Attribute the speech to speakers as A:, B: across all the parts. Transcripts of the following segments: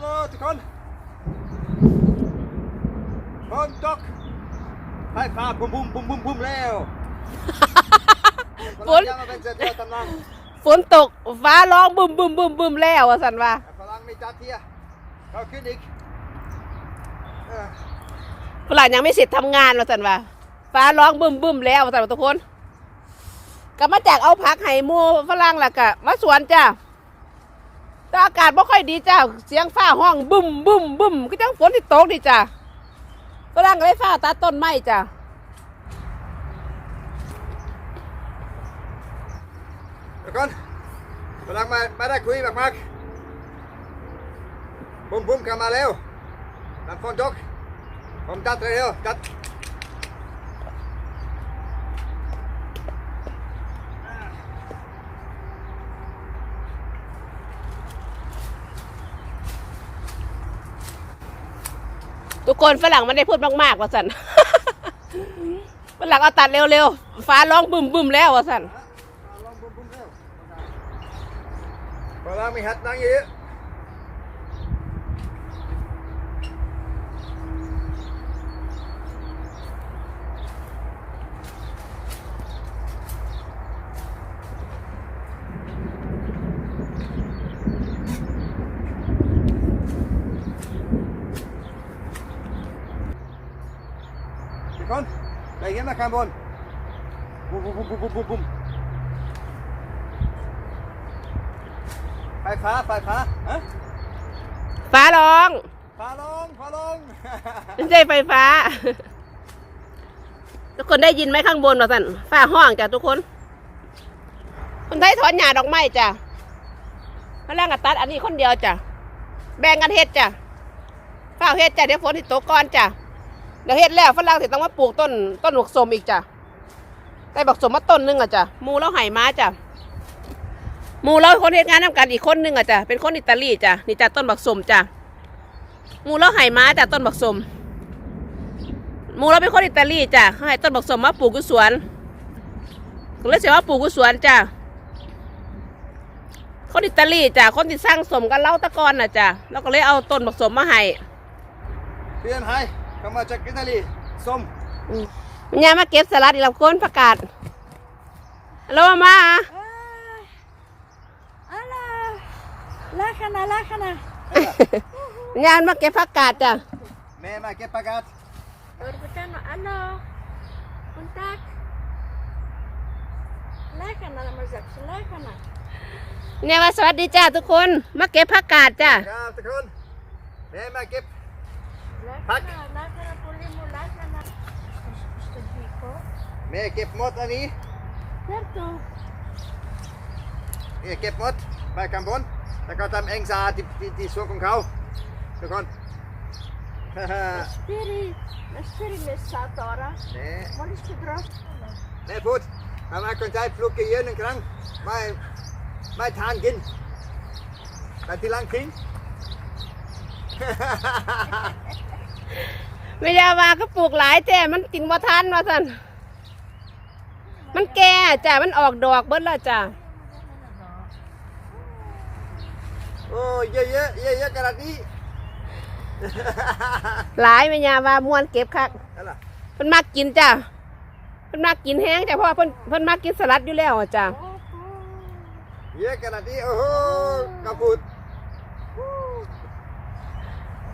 A: ลโหลทุกคนฝนตกไฟฟ้าบุ้มบุ้มบุ้มบุ้มบุ้มแล้ว
B: ฝน
A: ยังมาเป็นเสือตัวตำนาน
B: ฝนตกฟ้าร้องบึมบึมบึมบึมแล้วว่าสันว่า
A: พลังมีจัดเทียเขาขึ้นอีกเออ
B: ฝรั่งยังไม่เสร็จทำงานว่าสันว่าฟ้าร้องบึมบึมแล้วว่าสันว่าทุกคน ก็มาจากเอาพักให้หมูฝรั่งล่ะกะมาสวนจ้า แต่อากาศไม่ค่อยดีจ้าเสียงฟ้าห้องบึมบึมบึมก็จังฝนที่ตกดีจ้าฝรั่งก็เลยฟ้าตัดต้นไม้จ้า
A: ทุกคนพลังมามาได้คุยมากมากบุ้มบุ้มกลับมาแล้วน้ำฝนตกผมจัดเลยเร็วจัด
B: ทุกคนฝรั่งมันได้พูดมากๆว่าสันฝรั่งเอาตัดเร็วๆ ฟ้าร้องบึมบึมแล้วว่าสัน
A: ลองเยอะบุ้มเร็วพลังมีหัดนั่งเยอะ ทุกคน ได้เห็นไหมข้างบนบุ้มบุ้มบุ้มบุ้มบุ้มบุ้มไฟฟ้าไฟฟ้าฮะ
B: ฟ้าร้อง
A: ฟ้าลงฟ้าลง
B: ไม่ใช่ไฟฟ้า ทุกคนได้ยินไหมข้างบนว่าสันฟ้าห้องจ้ะทุกคน คนไทยถอนหญ้าดอกไม้จ้ะพลังกับตัดอันนี้คนเดียวจ้ะแบ่งกันเฮ็ดจ้ะฝ้าเฮ็ดจ้ะเดี๋ยวฝนที่ตกก่อนจ้ะ เดี๋ยวเฮ็ดแล้วฝรั่งถึต้องมาปลูกต้นต้นบักสมอีกจ้ะได้บักสมมาต้นหนึงอะจ้ะมูแล้วไห่ม้าจ้ะมูแล้วคนเฮ็ดงานนำกันอีกคนหนึงอะจ้ะเป็นคนอิตาลีจ้ะนี่จ้ะต้นบักสมจ้ะมูเราไห่ม้าจากต้นบักสมมูเราเป็นคนอิตาลีจ้ะเขาให้ต้นบักสมมาปลูกกุสวนเลยเสียว่าปลูกกุสวนจ้ะคนอิตาลีจ้ะคนที่สร้างสมกันเล่าตะกอนน่ะจ้ะแล้วก็เลยเอาต้นบักสมมาให้
A: เปลี่ยนให้ เข้ามาจากอิตาลีส้ม
B: มันยามาเก็บสลัดอีกแล้วคนประกาศแล้วมา
C: Ala, lakana, lakana.
B: มันยามาเก็บผักกาดจ้ะ
A: แม่มาเก็บประกาศ
C: Berbetano, ano? Kontak. Lakana naman siya, lakana.
B: เนี่ยว่าสวัสดีจ้าทุกคน มาเก็บผักกาดจ้ะ
A: ครับทุกคนแม่มาเก็บ
C: Lakana, lakana, puli mo, lakana. Gusto ko.
A: แม่เก็บหมดอันนี้
C: Certo.
A: เนี่ยเก็บหมดไปข้างบนแล้วก็ทำเองสะอาดที่ที่ที่สวนของเขาทุกคน
C: Spiri, na spiri me sa tora.
A: แม่
C: Molis ko dros.
A: แม่พูดทำมาคนใจปลูกเยอะๆหนึ่งครั้ง ไม่ไม่ทานกินแต่ทีหลังทิ้ง
B: ไม่ได้ว่าก็ปลูกหลายแต่มันกินบ่ทันว่าสันมันแก่จ้ะมันออกดอกเบิดแล้วจ้ะ
A: โอ้ยเยอะๆเยอะๆขนาดนี้
B: หลายแม่ยาว่ามวนเก็บคัก
A: นั่นล่ะ
B: เพิ่นมักกินจ้ะเพิ่นมักกินแห้งจ้ะเพราะว่าเพิ่นเพิ่นมักกินสลัดอยู่แล้วอะจ้ะ
A: เยอะขนาดนี้โอ้โหกระปุด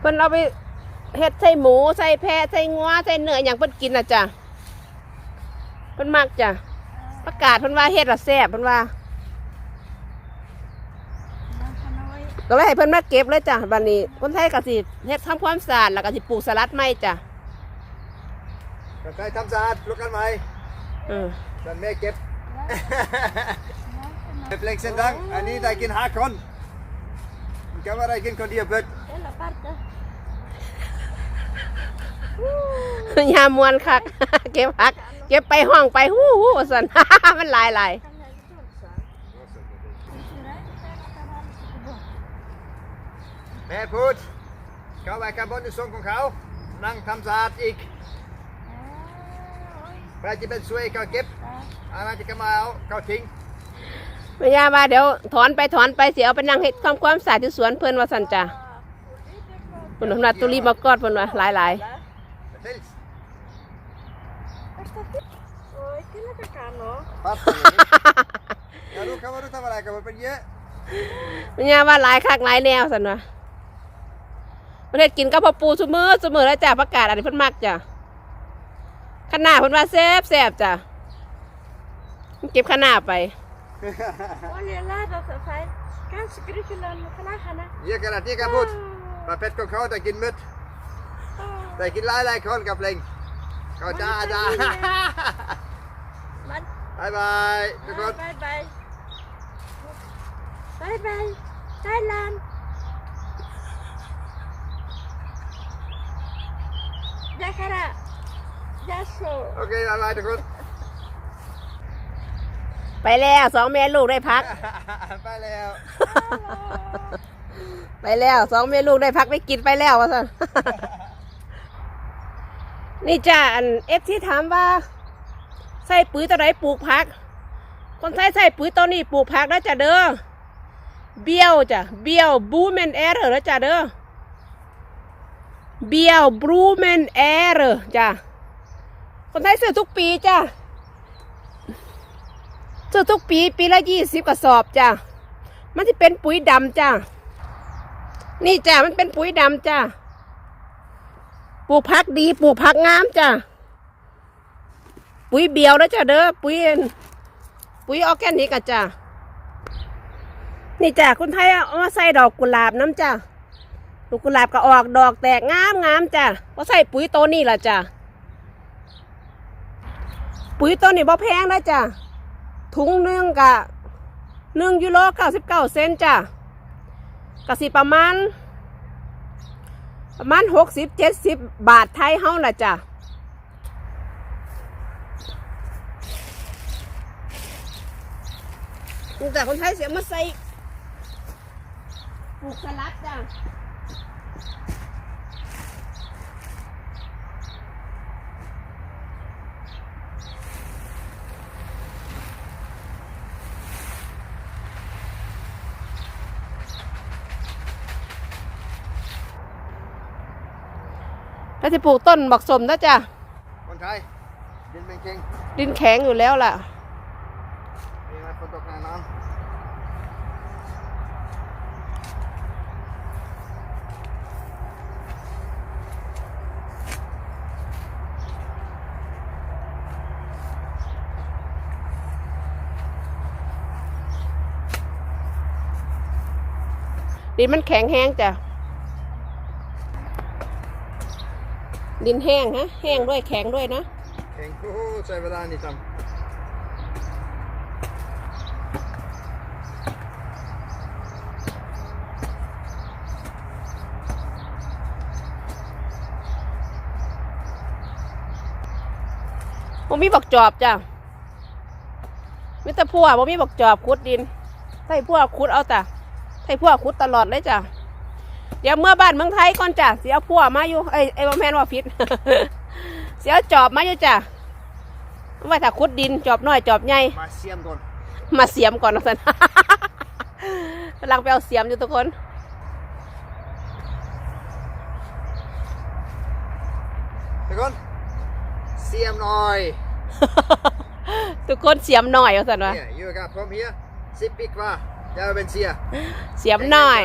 B: เพิ่นเอาไป เฮ็ดใส่หมูใส่แพะใส่งัวใส่เนื้ออย่างเพิ่นกินน่ะจ้ะเพิ่นมักจ้ะประกาศเพิ่นว่าเฮ็ดละแซ่บเพิ่นว่า
C: Nakanoy.
B: ก็เลยให้เพิ่นมาเก็บเลยจ้ะบัดนี้คนไทยก็สิเฮ็ดทำความสะอาดแล้วก็สิปลูกสลัดใหม่จ้ะ
A: กันใจทำสะอาดปลูกกันใหม่
B: เออ
A: ฉันแม่เก็บเพลงเส้นดังอันนี้ได้กินห้าคนมันก็ว่าได้กินคนเดียวเบิด
C: Ela parta.
B: ยามวนคักเก็บผัก เก็บไปห้องไปฮู้ฮู้ว่าซั่นมันหลายหลาย
C: Kanya ito, sa. Sira, kaya katawan sa kubo.
A: แม่พูดเขาไว้ข้างบนในส่วนของเขา นั่งทำสะอาดอีก
C: Ah, oy.
A: ใครจะเป็นช่วยเขาเก็บอะไรจะก็มาเอาเขาทิ้ง
B: แม่ยาว่าเดี๋ยวถอนไปถอนไปเสียเอาไปนั่งเฮ็ดทำความสะอาดที่สวนเพิ่นว่าซั่นจ้ะ
C: Ah,
B: คนหนาตุลีมากอดเพิ่นว่าหลายหลาย
A: Vertels.
C: Basta dit. Oj, till att jag kan nå.
A: Fast. Ja, då kan man ta vad det kan vara på ge.
B: ๆมันยาว่าหลายคักหลายแนวซั่นว่าประเทศกินกับพ่อปูซุมื้อซุมื้อแล้วจ้ะประกาศอันนี้เพิ่นมักจ้ะขนาเพิ่นว่าแซ่บแซ่บจ้ะเก็บขนาไป
C: Olha lá, dat is fijn. Kanske Griekenland med kanakerna.
A: Ge kan att ge kan fot. Vad pet kom kvar att กิน mött. แต่กิน หลายหลายคนกับเพลงก็จ้าจ้า
C: Men,
A: บายบายทุกคน
C: bye bye. Bye bye. Thailand. Jakara. Jaså.
A: โอเคบายบายทุกคน
B: ไปแล้วสองแม่ลูกได้พัก
A: ไปแล้ว
B: ไปแล้วสองแม่ลูกได้พักได้กินไปแล้วว่าซั่น นี่จ้าอันเอฟที่ถามว่า ใส่ปุ๋ยตัวไหนปลูกผัก คนไทยใส่ปุ๋ยตัวนี้ปลูกผักแล้วจ้ะเด้อเบี้ยวจ้ะเบี้ยวบลูเมนแอร์แล้วจ้ะเด้อเบี้ยวบลูเมนแอร์จ้ะคนไทยซื้อทุกปีจ้ะซื้อทุกปีปีละยี่สิบกระสอบจ้ะมันจะเป็นปุ๋ยดำจ้ะนี่จ้ะมันเป็นปุ๋ยดำจ้ะ ปลูกผักดี ปลูกผักงามจ้ะ ปุ๋ยเบียวแล้วจ้ะเด้อ ปุ๋ยปุ๋ยออร์แกนิกอะจ้ะ นี่จ้ะคุณไทยเอามาใส่ดอกกุหลาบน้ำจ้ะดอกกุหลาบก็ออกดอกแตกงามงามจ้ะก็ใส่ปุ๋ยตัวนี้ล่ะจ้ะ ปุ๋ยตัวนี้บ่แพงนะจ้ะ ถุงนึงกะหนึ่งยูโรเก้าสิบเก้าเซนจ้ะกะสิประมาณ ประมาณหกสิบเจ็ดสิบบาทไทยเฮาน่ะจ้ะแต่คนไทยเสียมาใส่ปลูกสลัดจ้ะ จะปลูกต้นบักสมนะจ้ะ
A: คนไทยดินเป็นเก่ง
B: ดินแข็งอยู่แล้วล่ะ
A: มีมาฝนตกแน่นอน
B: ดินมันแข็งแห้งจ้ะ ดินแห้งฮะ แห้งด้วยแข็งด้วยนะ
A: เก่งโอ้โหใช้เวลานี่ทำ
B: บ่มีบักจอบจ้ะมิตรพัวบ่มีบักจอบขุดดินใส่พัวขุดเอาจ้ะใส่พัวขุดตลอดเลยจ้ะ เดี๋ยวเมื่อบ้านเมืองไทยก่อนจ้ะเสียพัวมาอยู่เอ้ยไอ้บ่แม่นว่าผิดเสียจอบมาอยู่จ้ะเอาไว้ถ้าขุดดินจอบน้อยจอบใหญ่
A: มาเสียมก่อน
B: มาเสียมก่อนนะสันกำลังไปเอาเสียมอยู่ทุกคน
A: ทุกคนเสียมหน่อย
B: ทุกคนเสียมหน่อยว่าสันวะ
A: เนี่ยอยู่กับผมเฮียสิบปีกว่าจะเป็นเสีย
B: เสียมหน่อย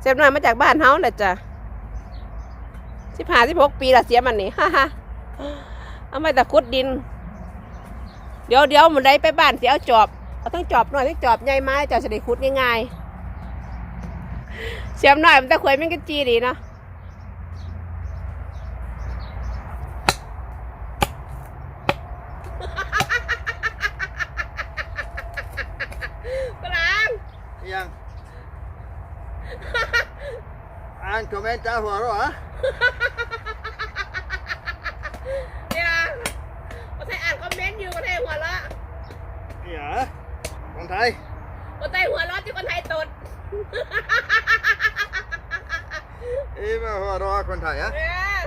B: เสียมหน่อยมาจากบ้านเฮาแหละจ้ะสิบห้าสิบหกปีละเสียมันนี่ฮ่าฮ่าเอามาแต่ขุดดิน เดี๋ยวเดี๋ยวมันได้ไปบ้านเสียเอาจอบเอาทั้งจอบหน่อยทั้งจอบใหญ่ไม้จะจะได้ขุดง่ายๆเสียมหน่อยมันแต่ควยมันก็จีดีเนาะ กลาง
A: ยัง อ่านคอมเมนต์จ้าหัวเราะฮะ
B: เนี่ยคนไทยอ่านคอมเมนต์อยู่คนไทยหัวเราะ
A: เนี่ยคนไทย
B: คนไทยหัวเราะที่คนไทยตด
A: เอ้ยมาหัวเราะคนไทยฮะ
B: เออ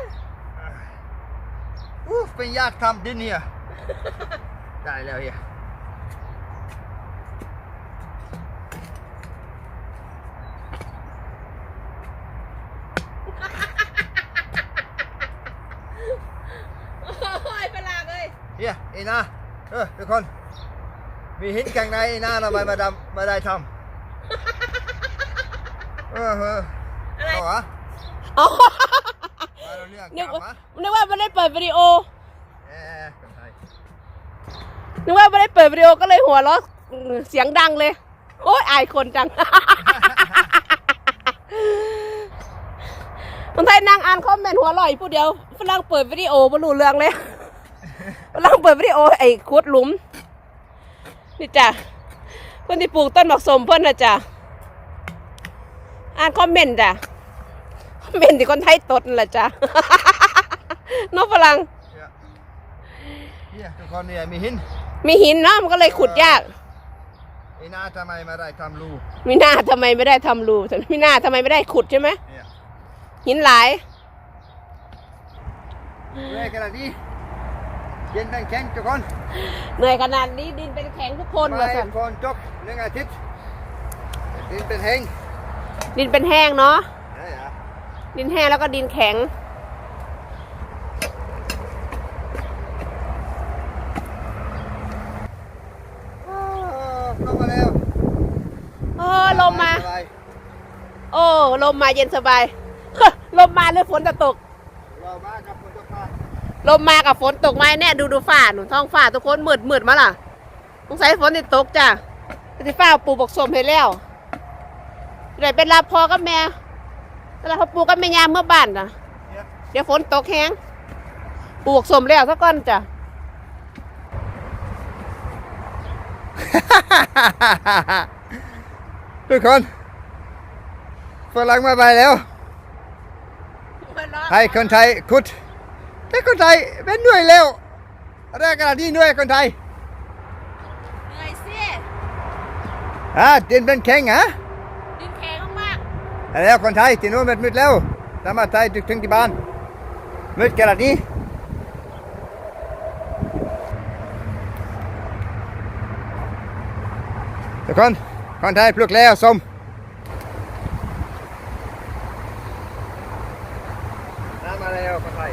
A: อู้เป็นยากทำดินเนี่ยได้แล้วเฮีย อ้นาเออทุกคน มีหินข้างในไอ้นาทำไมมาดำมาได้ทำเออเออ
B: อะไร
A: เอาเหรอ
B: อ๋อ
A: มาเราเรื่อง
B: นึก
A: กลับ
B: ว่า
A: มา
B: นึกว่าไม่ได้เปิดวิดีโอ
A: เออคนไทย
B: นึกว่าไม่ได้เปิดวิดีโอก็เลยหัวเราะเสียงดังเลย โอ้ยอายคนจัง คนไทยนั่งอ่านคอมเมนต์หัวเร่อยผู้เดียวฝรั่งเปิดวิดีโอไม่รู้เรื่องเลย ฝรั่งเปิดวิดีโอไอ้ขุดหลุม นี่จ้ะเพื่อนที่ปลูกต้นหมากสมเพื่อนนะจ้ะอ่านคอมเมนต์จ้ะคอมเมนต์ที่คนไทยตดนั่นแหละจ้ะเน้องฝรั่ง
A: เนี่ยเนี่ยทุกคนเนี่ยมีหิน
B: มีหินเนาะมันก็เลยขุดยาก
A: ไอ้นาทำไมมาได้ทำรู
B: มีหน้าทำไมไม่ได้ทำรูแต่มีหน้าทำไมไม่ได้ขุดใช่ไหม
A: เนี่ย
B: หินหลาย
A: เรื่อยขนา ดนี้เย็นแข็งแข็งทุกคน
B: เหนื่อยขนาดนี้ดินเป็นแข็งทุกคนว่า
A: ไม่
B: สัน
A: คนจกหนึ่งอาทิตย์ดินเป็นแห้ง
B: ดินเป็นแห้งเนาะ
A: ใช่เหรอ
B: ดินแห้งแล้วก็ดินแข็ง
A: อ้าวเข้ามาแล้ว
B: โอ้ลมมา
A: สบย
B: โอ้ลมมาเย็นสบายลมมาหรือฝนจะตก
A: เรามากับคนจกมา
B: ลมมากับฝนตกไหมเนี่ยดูดูฟ้าหนูท้องฟ้าทุกคนมืดมืดมาล่ะสงสัยฝนจะตกจ้ะที่ฟ้าปลูกบกสมให้แล้วเดี๋ยวเป็นลาพอกับแม่เวลาเขาปลูกกับแม่ยามเมื่อบ้านนะ
A: เนี่ย
B: เดี๋ยวฝนตกแห้งปลูกสมแล้วสักก้อนจ้ะ
A: ทุกคนฝรั่งมาไปแล้วให้คนไทยขุด แต่คนไทยเป็นหน่วยเร็วอะไรขนาดนี้หน่วยคนไทย
B: เหนื่อยสิ
A: อ่าดินเป็นแข็งฮะ
B: ดินแข็งมาก
A: แล้วคนไทยที่โนู้นมืดมืดแล้วสามารถไทยถึงที่บ้านมืดขนาดนี้ทุกคนคนไทยปลุกแล้วสมน้ำมาแล้วคนไทย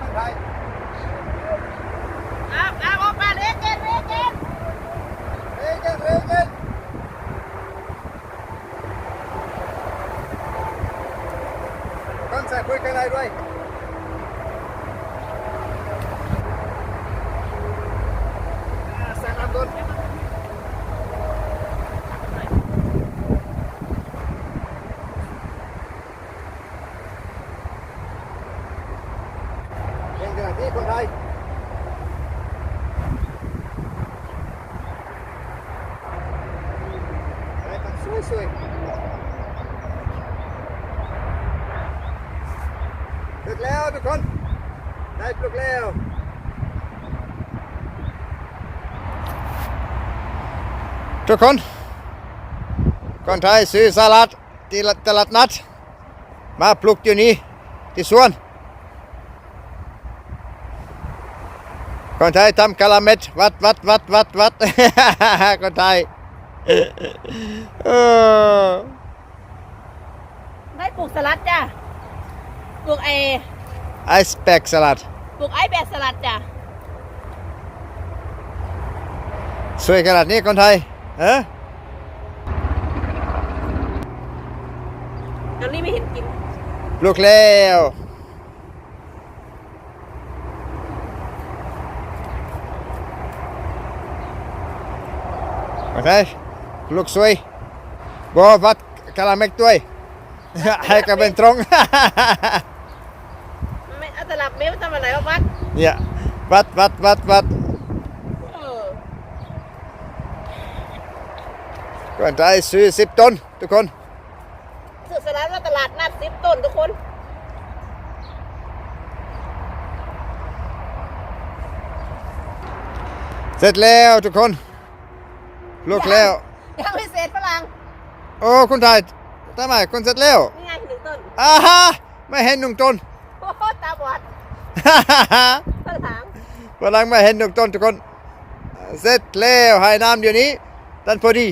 A: คนไทย
B: ๆอาบอาบออกมาเรเกนเรเกน
A: เรเกนเรเกนคนใส่คุยกันได้ด้วยอ่าใส่น้ำก่อนเก่งข นี่คนไทยอะไรกันสวยสวยปลุกแล้วทุกคน ได้ปลุกแล้วทุกคน คนไทยซื้อสลัดที่ตลาดนัด มาปลูกอยู่นี่ที่สวน คนไทยทำกะละเม็ดวัดวัดวัดวัดวัดคนไทยเออ
B: ได้ปลูกสลัดจ้ะปลูกไอ
A: ไอซ์แบกสลัด
B: ปลูกไอแบบสลัดจ้ะ
A: สวยขนาดนี้คนไทยเออ
B: ตอนนี้ไม่เห็นกิน
A: ปลูกแล้วคนไทยปลูกสวยบอวัดกะละเม็ดด้ว ยให้กับเป็นตรง
B: ไม่เอาตลับเมลทำอะไรวะวัด
A: เนี่ยวัดวัดวัดวัด
B: เออ
A: คนไทยซื้อสิบต้นทุกคน
B: ซื้อสลัดว่าตลาดนัดสิบต้นทุกคน
A: เสร็จแล้วทุกคน ลูกแล้ว
B: ยังไม่เสร็จฝรั่ง
A: โอ้ คุณไทยทำไมคุณเสร็จแล้ว
B: นี่ไงหนึ่งต้น
A: อ่าฮะไม่เห็นหนึ่งต้น
B: โอ้โหตาบอดฝรั่ง
A: ฝรั่งไม่เห็นหนึ่งต้นทุกคน เสร็จแล้วให้น้ำอยู่นี้ตันพอดี